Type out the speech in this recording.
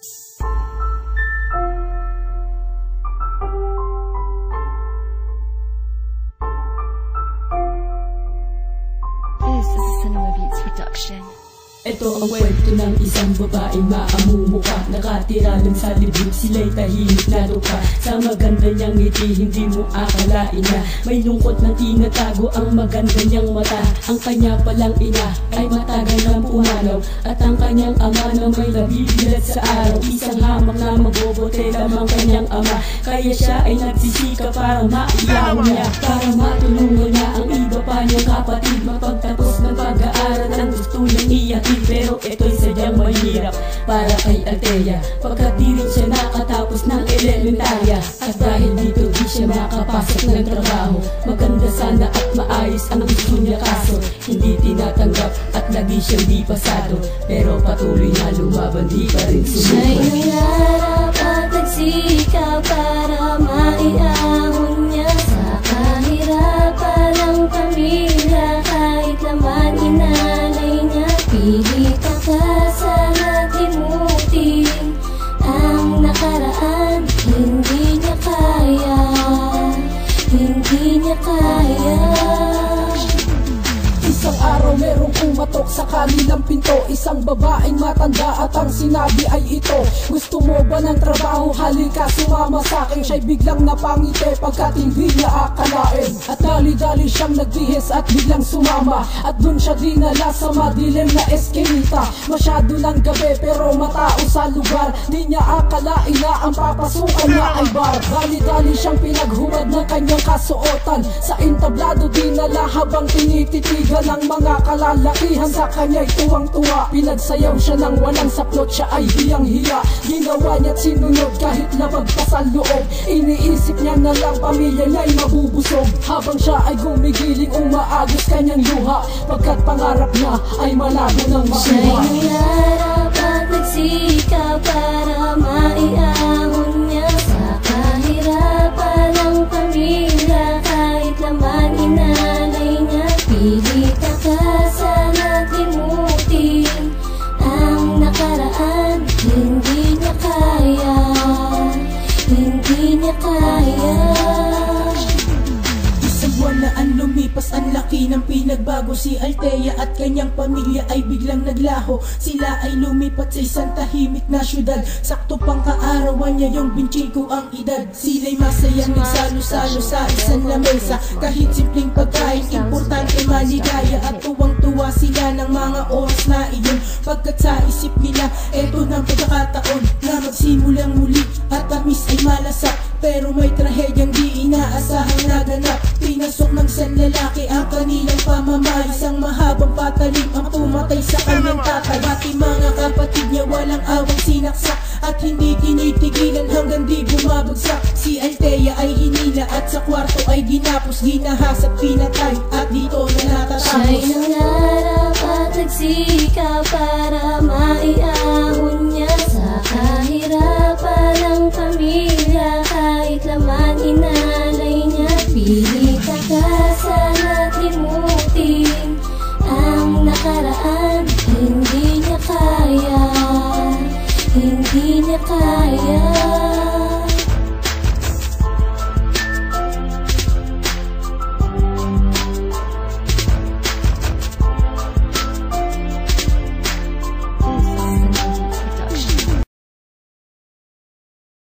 This is a Cinema Beats production. Ito ang kwento ng isang babaeng maamumuka Nakatira lang sa libid, sila'y tahimik na luka. Sa maganda niyang ngiti, hindi mo akalain na May lungkot na tinatago ang maganda niyang mata. Ang kanya palang ina ay matagal na pumanaw. At ang kanyang ama na may nabibilat sa araw. Isang hamak na mabobote lamang kanyang ama. Kaya siya ay nagsisika para maiyaw niya. Para matulungan niya ang iba pa niyang kapatid. Mapagtapos ito'y sadyang mahirap para kay Althea Pagkat di rin siya nakatapos ng elementarya. At dahil dito di siya makapasok ng trabaho. Maganda sana at maayos ang gusto niya. Kaso Hindi tinatanggap at lagi siyang di pasado. Pero patuloy na lumaban di pa rin Siya'y pumatok sa kanilang pinto. Isang babaeng matanda at ang sinabi ay ito. Gusto mo ba ng trabaho? Halika sumama sa akin. Siya'y biglang napangiti pagkat hindi niya akalain. At dali-dali siyang nagbihis at biglang sumama. At dun siya dinala sa madilim na eskinita. Masyado ng gabi pero matao sa lugar. Di niya akalain na ang papasukan niya ay bar. Dali-dali siyang pinaghubad ng kanyang kasuotan. Sa entablado dinala habang tinititigan ng mga kalalakihan Sa kanya'y tuwang-tuwa. Pinagsayaw siya ng walang saplot Siya ay hiyang-hiya Ginawa niya't sinunod kahit labag pa sa loob. Iniisip niya na lang pamilya niya'y mabubusog. Habang siya ay gumigiling umaagos kanyang luha. Pagkat pangarap niya ay malabo ng makuha Hindi niya kaya, hindi niya kaya ng pinagbago Si Althea at kanyang pamilya ay biglang naglaho. Sila ay lumipat sa isang tahimik na syudad. Sakto pang kaarawan niya yung binchiko ang edad. Sila'y masaya nagsalo-salo sa isang lamesa. Kahit simpleng pagkain, importante maligaya At tuwang-tuwa sila ng mga oras na iyon. Pagkat sa isip nila, eto ng pagkakataon kanilang pamamahay Isang mahabang patalim. Ang pumatay sa kanyang tatay. Pati mga kapatid niya walang awang sinaksak At hindi tinitigilan hanggang di bumabagsak. Si Althea ay hinila at sa kwarto ay ginapos Ginahas at pinatay higher